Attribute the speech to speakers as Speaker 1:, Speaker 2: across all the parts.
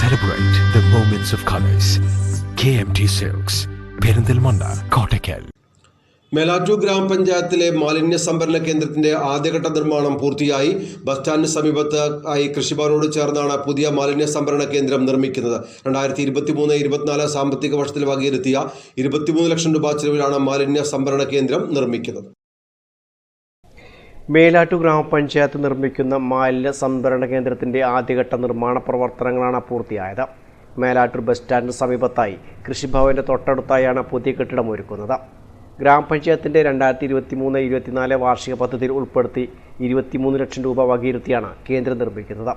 Speaker 1: Celebrate the moments of colors. KMT Silks Perinthalmanna Kottakkal
Speaker 2: Melattur ഗ്രാമപഞ്ചായത്തിലെ മാലിന്യ സംഭരണ കേന്ദ്രത്തിന്റെ ആദ്യഘട്ട നിർമ്മാണം പൂർത്തിയായി ബസ് സ്റ്റാൻഡിന് സമീപത്ത് ആയി കൃഷിഭവനോട് ചേർന്നാണ് പുതിയ മാലിന്യ സംഭരണ കേന്ദ്രം നിർമ്മിക്കുന്നത് രണ്ടായിരത്തി ഇരുപത്തി മൂന്ന് ഇരുപത്തിനാല് സാമ്പത്തിക വർഷത്തിൽ വകയിരുത്തിയ ഇരുപത്തിമൂന്ന് ലക്ഷം രൂപ ചെലവിലാണ് മാലിന്യ സംഭരണ കേന്ദ്രം നിർമ്മിക്കുന്നത്
Speaker 3: മേലാറ്റു ഗ്രാമപഞ്ചായത്ത് നിർമ്മിക്കുന്ന മാലിന്യ സംഭരണ കേന്ദ്രത്തിന്റെ ആദ്യഘട്ട നിർമ്മാണ പ്രവർത്തനങ്ങളാണ് പൂർത്തിയായത്. മേലാറ്റൂർ ബസ് സ്റ്റാൻഡിന് സമീപത്തായി കൃഷിഭവന്റെ തൊട്ടടുത്തായാണ് പുതിയ കെട്ടിടം ഒരുക്കുന്നത്. ഗ്രാമപഞ്ചായത്തിന്റെ രണ്ടായിരത്തി ഇരുപത്തി മൂന്ന് ഇരുപത്തിനാല് വാർഷിക പദ്ധതിയിൽ ഉൾപ്പെടുത്തി ഇരുപത്തിമൂന്ന് ലക്ഷം രൂപ വകയിരുത്തിയാണ് കേന്ദ്രം നിർമ്മിക്കുന്നത്.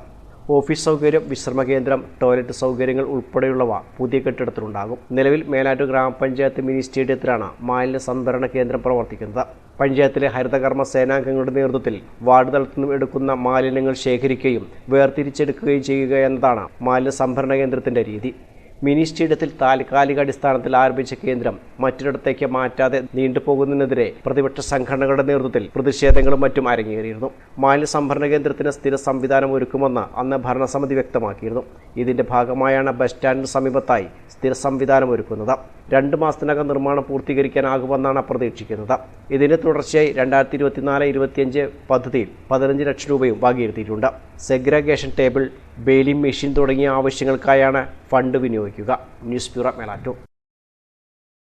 Speaker 3: ഓഫീസ് സൗകര്യം വിശ്രമ കേന്ദ്രം ടോയ്ലറ്റ് സൗകര്യങ്ങൾ ഉൾപ്പെടെയുള്ളവ പുതിയ കെട്ടിടത്തിലുണ്ടാകും. നിലവിൽ മേലാറ്റൂർ ഗ്രാമപഞ്ചായത്ത് മിനി സ്റ്റേഡിയത്തിലാണ് മാലിന്യ സംഭരണ കേന്ദ്രം പ്രവർത്തിക്കുന്നത്. പഞ്ചായത്തിലെ ഹരിതകർമ്മ സേനാംഗങ്ങളുടെ നേതൃത്വത്തിൽ വാർഡ് തലത്തിൽ നിന്നും എടുക്കുന്ന മാലിന്യങ്ങൾ ശേഖരിക്കുകയും വേർതിരിച്ചെടുക്കുകയും ചെയ്യുക എന്നതാണ് മാലിന്യ സംഭരണ കേന്ദ്രത്തിന്റെ രീതി. മിനി സ്റ്റേഡിയത്തിൽ താൽക്കാലിക അടിസ്ഥാനത്തിൽ ആരംഭിച്ച കേന്ദ്രം മറ്റൊരിടത്തേക്ക് മാറ്റാതെ നീണ്ടുപോകുന്നതിനെതിരെ പ്രതിപക്ഷ സംഘടനകളുടെ നേതൃത്വത്തിൽ പ്രതിഷേധങ്ങളും മറ്റും അരങ്ങേറിയിരുന്നു. മാലിന്യ സംഭരണ കേന്ദ്രത്തിന് സ്ഥിര സംവിധാനം ഒരുക്കുമെന്ന് അന്ന് ഭരണസമിതി വ്യക്തമാക്കിയിരുന്നു. ഇതിന്റെ ഭാഗമായാണ് ബസ് സ്റ്റാൻഡിന് സമീപത്തായി സ്ഥിര സംവിധാനം ഒരുക്കുന്നത്. രണ്ട് മാസത്തിനകം നിർമ്മാണം പൂർത്തീകരിക്കാനാകുമെന്നാണ് പ്രതീക്ഷിക്കുന്നത്. ഇതിന്റെ തുടർച്ചയായി രണ്ടായിരത്തി ഇരുപത്തിനാല് ഇരുപത്തിയഞ്ച് പദ്ധതിയിൽ പതിനഞ്ച് ലക്ഷം രൂപയും വകയിരുത്തിയിട്ടുണ്ട്. സെഗ്രഗേഷൻ ടേബിൾ ബെയിലിംഗ് മെഷീൻ തുടങ്ങിയ ആവശ്യങ്ങൾക്കായാണ് ഫണ്ട് വിനിയോഗിക്കുക. News bureau Melattur.